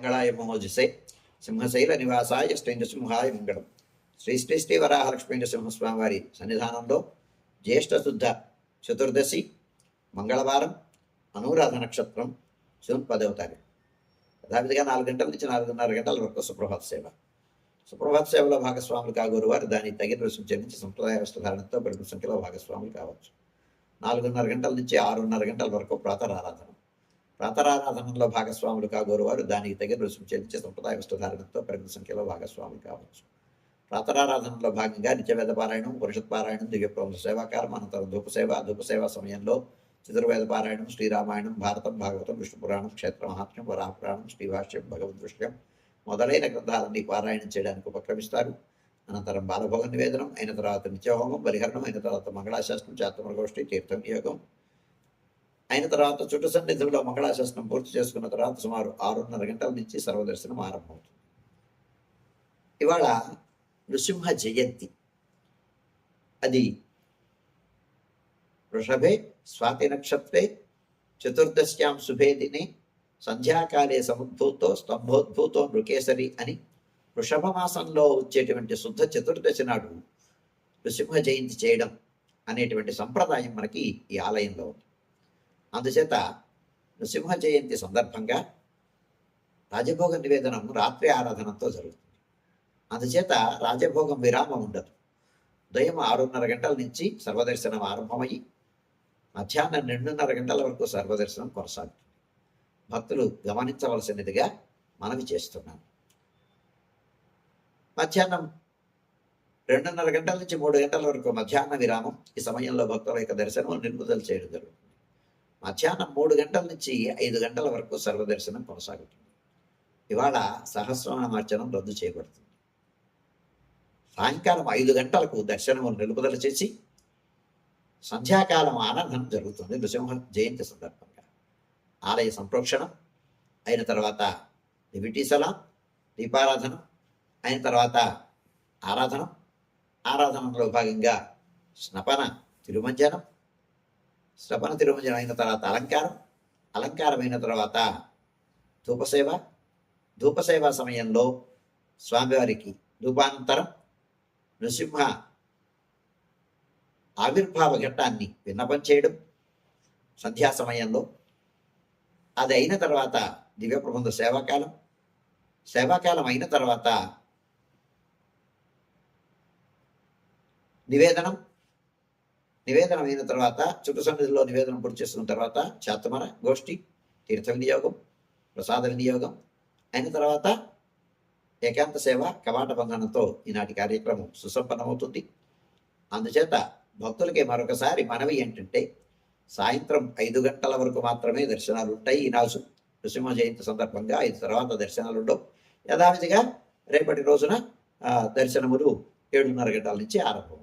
మంగళాయ మోజసే సింహశైల నివాసాయ శ్రీ మంగళం. శ్రీ శ్రీ శ్రీ వరాహలక్ష్మీ సింహస్వామివారి సన్నిధానంలో జ్యేష్ఠ శుద్ధ చతుర్దశి మంగళవారం అనురాధ నక్షత్రం జూన్ పదవ తారీఖు యథావిధిగా నాలుగు గంటల నుంచి నాలుగున్నర గంటల వరకు సుప్రభాత సేవ. సుప్రభాత సేవలో భాగస్వాములు కాగోరు వారు దానికి తగిన రుసుము చెల్లించి సంప్రదాయ వస్త్రధారణతో పెరుగు సంఖ్యలో భాగస్వాములు కావచ్చు. నాలుగున్నర గంటల నుంచి ఆరున్నర గంటల వరకు ప్రాతరారాధన. ప్రాతరారాధనలో భాగస్వాములు కాగోరు వారు దానికి తగిన రుసుము చెల్లించి సంప్రదాయ వస్తుధారణతో పెరుగు సంఖ్యలో భాగస్వాములు కావచ్చు. ప్రాతరారాధనలో భాగంగా నిత్యవేద పారాయణం పురుషత్ పారాయణం దివ్యప్రభు సేవాకారం అనంతరం ధూపసేవ ధూపసేవ సమయంలో చతుర్వేద పారాయణం శ్రీరామాయణం భారతం భాగవతం విష్ణు పురాణం క్షేత్ర మహాత్మ్యం వరాహపురాణం శ్రీభాష్యం భగవద్విషయం మొదలైన గ్రంథాలన్నీ పారాయణం చేయడానికి ఉపక్రమిస్తారు. అనంతరం బాలభోగ నివేదనం అయిన తర్వాత నిత్యహోమం పరిహరణం అయిన తర్వాత మంగళాశాస్త్రం చాతమృగోష్ఠి తీర్థం యోగం అయిన తర్వాత చుట్టు సన్నిధిలో మంగళాశాసనం పూర్తి చేసుకున్న తర్వాత సుమారు ఆరున్నర గంటల నుంచి సర్వదర్శనం ఆరంభమవుతుంది. ఇవాళ నృసింహ జయంతి. అది వృషభే స్వాతి నక్షత్రే చతుర్దశ్యాం శుభేదిని సంధ్యాకాలే సముద్భూతో స్తంభోద్భూతో నృకేసరి అని వృషభ మాసంలో వచ్చేటువంటి శుద్ధ చతుర్దశి నాడు నృసింహ జయంతి చేయడం అనేటువంటి సంప్రదాయం మనకి ఈ ఆలయంలో ఉంది. అందుచేత నృసింహ జయంతి సందర్భంగా రాజభోగ నివేదనం రాత్రి ఆరాధనతో జరుగుతుంది. అందుచేత రాజభోగం విరామం ఉండదు. ఉదయం ఆరున్నర గంటల నుంచి సర్వదర్శనం ఆరంభమయ్యి మధ్యాహ్నం రెండున్నర గంటల వరకు సర్వదర్శనం కొనసాగుతుంది. భక్తులు గమనించవలసినదిగా మనవి చేస్తున్నాను. మధ్యాహ్నం రెండున్నర గంటల నుంచి మూడు గంటల వరకు మధ్యాహ్న విరామం. ఈ సమయంలో భక్తుల యొక్క దర్శనం నిర్ముదలు చేయడం జరుగుతుంది. మధ్యాహ్నం మూడు గంటల నుంచి ఐదు గంటల వరకు సర్వదర్శనం కొనసాగుతుంది. ఇవాళ సహస్రనామార్చనం రద్దు చేయబడుతుంది. సాయంకాలం ఐదు గంటలకు దర్శనము నిలుపుదల చేసి సంధ్యాకాలం ఆనందం జరుగుతుంది. నృసింహ జయంతి సందర్భంగా ఆలయ సంప్రోక్షణం అయిన తర్వాత దివిటీ సలాం దీపారాధన అయిన తర్వాత ఆరాధన ఆరాధనలో భాగంగా స్నపన తిరుమంజనం స్నపన తిరుమజనం అయిన తర్వాత అలంకారం అలంకారం అయిన తర్వాత ధూపసేవ. ధూపసేవ సమయంలో స్వామివారికి ధూపానంతరం నృసింహ ఆవిర్భావ ఘట్టాన్ని విన్నపం చేయడం సంధ్యా సమయంలో. అది అయిన తర్వాత దివ్య ప్రబంధ సేవాకాలం. సేవాకాలం అయిన తర్వాత నివేదనం నివేదనం అయిన తర్వాత చుట్టు సన్నిధిలో నివేదనం పూర్తి చేసుకున్న తర్వాత చాతమర గోష్ఠి తీర్థ వినియోగం ప్రసాద వినియోగం అయిన తర్వాత ఏకాంత సేవ కవాట బంధనంతో ఈనాటి కార్యక్రమం సుసంపన్నమవుతుంది. అందుచేత భక్తులకి మరొకసారి మనవి ఏంటంటే సాయంత్రం ఐదు గంటల వరకు మాత్రమే దర్శనాలు ఉంటాయి ఈనాడు నృసింహ జయంతి సందర్భంగా ఐదు తర్వాత దర్శనాలు ఉండవు. యథావిధిగా రేపటి రోజున దర్శనములు ఏడున్నర గంటల నుంచి ఆరంభం